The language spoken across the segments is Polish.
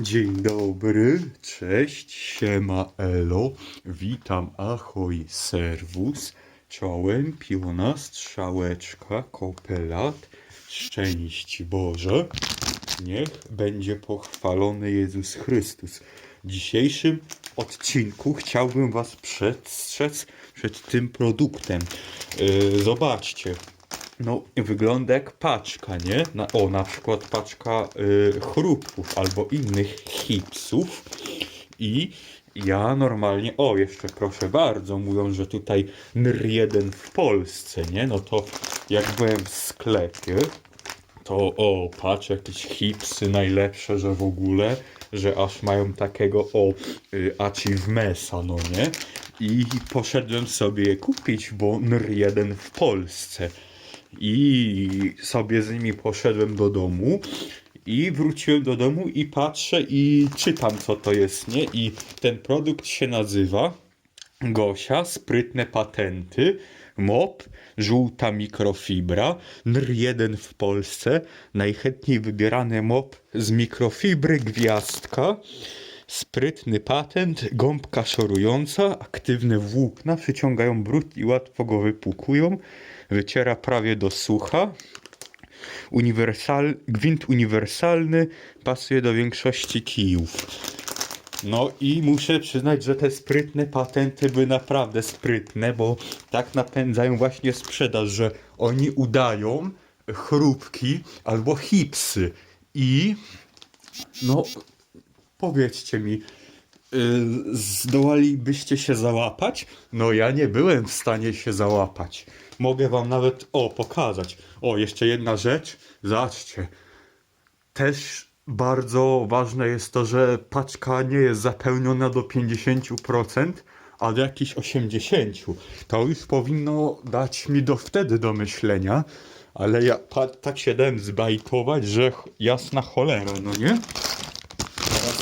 Dzień dobry, cześć, siema elo, witam, ahoj, serwus, czołem, piona, strzałeczka, kopelat, szczęść Boże, niech będzie pochwalony Jezus Chrystus. W dzisiejszym odcinku chciałbym Was przestrzec przed tym produktem. Yy, zobaczcie, no, wygląda jak paczka, nie? Na, o, na przykład paczka y, chrupków albo innych chipsów. I ja normalnie, o, jeszcze proszę bardzo, mówią, że tutaj NR 1 w Polsce, nie? No to jak byłem w sklepie, to o, patrz, jakieś chipsy najlepsze, że w ogóle, że aż mają takiego o y, achievementa, no nie? I poszedłem sobie je kupić, bo NR 1 w Polsce. I sobie z nimi poszedłem do domu. I wróciłem do domu i patrzę i czytam co to jest, nie? I ten produkt się nazywa Gosia, sprytne patenty, MOP, żółta mikrofibra, NR1 w Polsce, najchętniej wybierany MOP z mikrofibry, gwiazdka, sprytny patent, gąbka szorująca, aktywne włókna, przyciągają brud i łatwo go wypłukują, wyciera prawie do sucha, uniwersal, gwint uniwersalny, pasuje do większości kijów. No i muszę przyznać, że te sprytne patenty były naprawdę sprytne, bo tak napędzają właśnie sprzedaż, że oni udają chrupki albo hipsy i no powiedzcie mi, yy, zdołalibyście się załapać? No ja nie byłem w stanie się załapać. Mogę wam nawet, o, pokazać. O, jeszcze jedna rzecz. Zobaczcie. Też bardzo ważne jest to, że paczka nie jest zapełniona do 50%, a do jakichś 80%. To już powinno dać mi do wtedy do myślenia, ale ja tak się dałem zbajtować, że jasna cholera, no nie?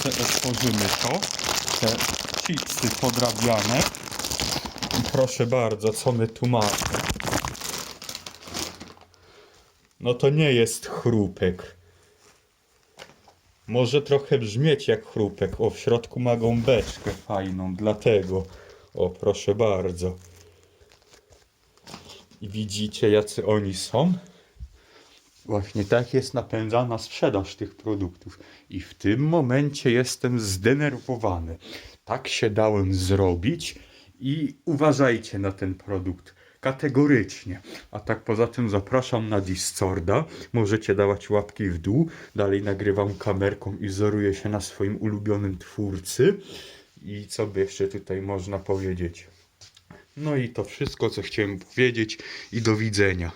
Sobie otworzymy to. Te chipsy podrabiane. I proszę bardzo, co my tu mamy? No to nie jest chrupek. Może trochę brzmieć jak chrupek. O, w środku ma gąbeczkę fajną, dlatego. O, proszę bardzo. I widzicie, jacy oni są? Właśnie tak jest napędzana sprzedaż tych produktów. I w tym momencie jestem zdenerwowany. Tak się dałem zrobić i uważajcie na ten produkt. Kategorycznie. A tak poza tym zapraszam na Discorda. Możecie dawać łapki w dół. Dalej nagrywam kamerką i wzoruję się na swoim ulubionym twórcy. I co by jeszcze tutaj można powiedzieć? No i to wszystko, co chciałem powiedzieć i do widzenia.